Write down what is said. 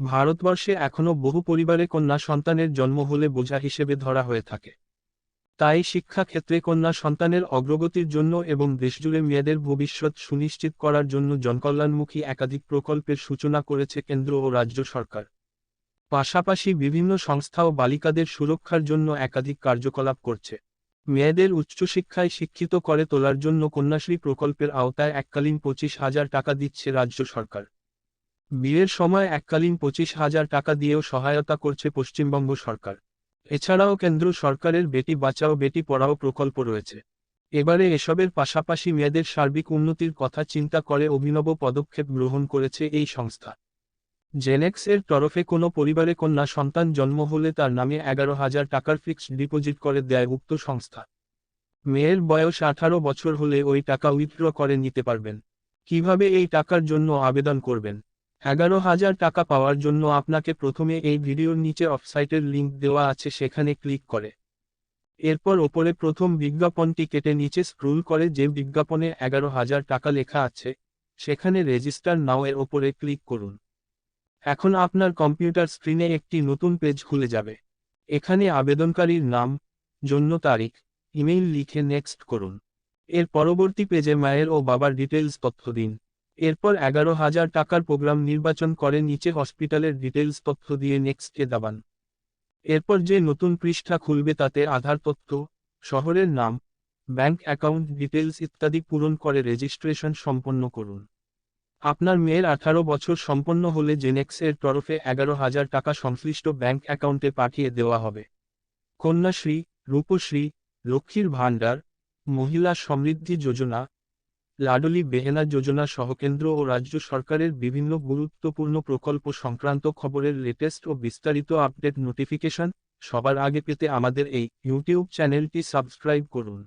ভারতবর্ষে এখনও বহু পরিবারে কন্যা সন্তানের জন্ম হলে বোঝা হিসেবে ধরা হয়ে থাকে। তাই শিক্ষা ক্ষেত্রে কন্যা সন্তানের অগ্রগতির জন্য এবং দেশজুড়ে মেয়েদের ভবিষ্যৎ সুনিশ্চিত করার জন্য জনকল্যাণমুখী একাধিক প্রকল্পের সূচনা করেছে কেন্দ্র ও রাজ্য সরকার। পাশাপাশি বিভিন্ন সংস্থা ও বালিকাদের সুরক্ষার জন্য একাধিক কার্যকলাপ করছে। মেয়েদের উচ্চশিক্ষায় শিক্ষিত করে তোলার জন্য কন্যাশ্রী প্রকল্পের আওতায় এককালীন পঁচিশ হাজার টাকা দিচ্ছে রাজ্য সরকার। বিয়ের সময় এককালীন পঁচিশ হাজার টাকা দিয়েও সহায়তা করছে পশ্চিমবঙ্গ সরকার। এছাড়াও কেন্দ্র সরকারের বেটি বাঁচাও, বেটি পড়াও প্রকল্প রয়েছে। এবারে এসবের পাশাপাশি মেয়েদের সার্বিক উন্নতির কথা চিন্তা করে অভিনব পদক্ষেপ গ্রহণ করেছে এই সংস্থা। জেনেক্স এর তরফে কোনো পরিবারে কন্যা সন্তান জন্ম হলে তার নামে এগারো হাজার টাকার ফিক্সড ডিপোজিট করে দেয় উক্ত সংস্থা। মেয়ের বয়স আঠারো বছর হলে ওই টাকা উইথড্র করে নিতে পারবেন। কীভাবে এই টাকার জন্য আবেদন করবেন? এগারো হাজার টাকা পাওয়ার জন্য আপনাকে প্রথমে এই ভিডিওর নিচে অফসাইটের লিঙ্ক দেওয়া আছে, সেখানে ক্লিক করে। এরপর ওপরে প্রথম বিজ্ঞাপনটি কেটে নিচে স্ক্রুল করে, যে বিজ্ঞাপনে এগারো হাজার টাকা লেখা আছে, সেখানে রেজিস্টার নাও এর ওপরে ক্লিক করুন। এখন আপনার কম্পিউটার স্ক্রিনে একটি নতুন পেজ খুলে যাবে। এখানে আবেদনকারীর নাম জন্য তারিখ, ইমেইল লিখে নেক্সট করুন। এর পরবর্তী পেজে মায়ের ও বাবার ডিটেলস তথ্য দিন। এরপর এগারো হাজার টাকার প্রোগ্রাম নির্বাচন করে নিচে হসপিটালের ডিটেলস তথ্য দিয়ে নেক্সটে দাবান এরপর যে নতুন পৃষ্ঠা খুলবে তাতে আধার তথ্য, শহরের নাম, ব্যাংক অ্যাকাউন্ট ডিটেলস ইত্যাদি পূরণ করে রেজিস্ট্রেশন সম্পন্ন করুন। আপনার মেয়ের আঠারো বছর সম্পন্ন হলে জেনেক্সের তরফে এগারো হাজার টাকা সংশ্লিষ্ট ব্যাংক অ্যাকাউন্টে পাঠিয়ে দেওয়া হবে। কন্যাশ্রী, রূপশ্রী, লক্ষ্মীর ভাণ্ডার, মহিলা সমৃদ্ধি যোজনা লাডলি বেহেনা যোজনা সহ কেন্দ্র ও রাজ্য সরকারের বিভিন্ন গুরুত্বপূর্ণ প্রকল্প সংক্রান্ত খবরের লেটেস্ট ও বিস্তারিত আপডেট নোটিফিকেশন সবার আগে পেতে আমাদের এই ইউটিউব চ্যানেলটি সাবস্ক্রাইব করুন।